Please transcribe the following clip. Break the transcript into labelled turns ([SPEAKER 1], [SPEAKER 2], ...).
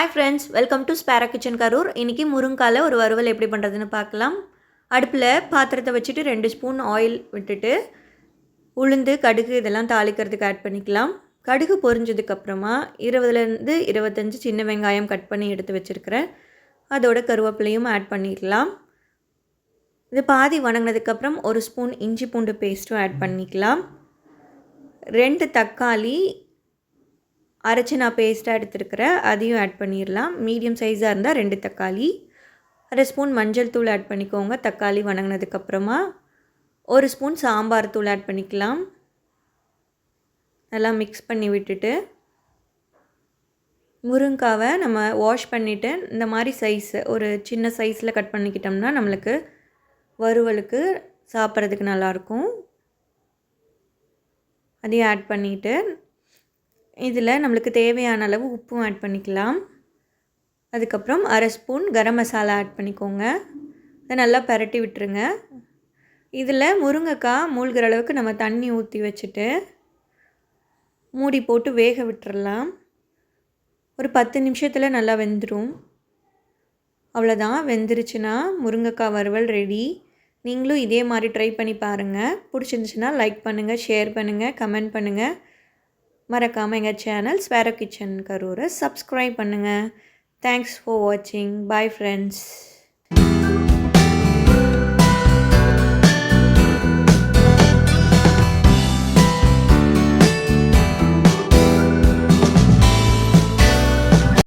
[SPEAKER 1] Hi friends welcome to ஸ்பேரா kitchen Karur இன்றைக்கி முருங்கால ஒரு வறுவல் எப்படி பண்ணுறதுன்னு பார்க்கலாம். அடுப்பில் பாத்திரத்தை வச்சுட்டு ரெண்டு ஸ்பூன் ஆயில் விட்டுட்டு உளுந்து கடுகு இதெல்லாம் தாளிக்கிறதுக்கு ஆட் பண்ணிக்கலாம். கடுகு பொரிஞ்சதுக்கப்புறமா இருபதுலேருந்து இருபத்தஞ்சி சின்ன வெங்காயம் கட் பண்ணி எடுத்து வச்சுருக்கிறேன். அதோட கருவேப்பிலையும் ஆட் பண்ணிக்கலாம். இது பாதி வணங்கினதுக்கப்புறம் ஒரு ஸ்பூன் இஞ்சி பூண்டு பேஸ்ட்டும் ஆட் பண்ணிக்கலாம். ரெண்டு தக்காளி அரைச்சி நான் பேஸ்ட்டாக எடுத்துருக்கிறேன். அதையும் ஆட் பண்ணிடலாம். மீடியம் சைஸாக இருந்தால் ரெண்டு தக்காளி. அரை ஸ்பூன் மஞ்சள் தூள் ஆட் பண்ணிக்கோங்க. தக்காளி வணங்கினதுக்கப்புறமா ஒரு ஸ்பூன் சாம்பார் தூள் ஆட் பண்ணிக்கலாம். நல்லா மிக்ஸ் பண்ணி விட்டுட்டு முருங்காவை நம்ம வாஷ் பண்ணிவிட்டு இந்த மாதிரி சைஸ் ஒரு சின்ன சைஸில் கட் பண்ணிக்கிட்டோம்னா நம்மளுக்கு வறுவலுக்கு சாப்பிட்றதுக்கு நல்லாயிருக்கும் அதையும் ஆட் பண்ணிவிட்டு இதில் நம்மளுக்கு தேவையான அளவு உப்பும் ஆட் பண்ணிக்கலாம். அதுக்கப்புறம் அரை ஸ்பூன் கரம் மசாலா ஆட் பண்ணிக்கோங்க. அதை நல்லா பரட்டி விட்டுருங்க. இதில் முருங்கைக்காய் மூழ்கிற அளவுக்கு நம்ம தண்ணி ஊற்றி வச்சுட்டு மூடி போட்டு வேக விட்டுறலாம். ஒரு பத்து நிமிஷத்தில் நல்லா வெந்துடும் அவ்வளோதான். வெந்துருச்சுன்னா முருங்கைக்காய் வறுவல் ரெடி நீங்களும் இதே மாதிரி ட்ரை பண்ணி பாருங்கள் பிடிச்சிருந்துச்சுன்னா லைக் பண்ணுங்கள் ஷேர் பண்ணுங்கள் கமெண்ட் பண்ணுங்கள் மறக்காமல் எங்கள் சேனல் ஸ்வேரோ கிச்சன் கரூரை சப்ஸ்கிரைப் பண்ணுங்கள் தேங்க்ஸ் ஃபார் வாட்சிங் பாய் ஃப்ரெண்ட்ஸ்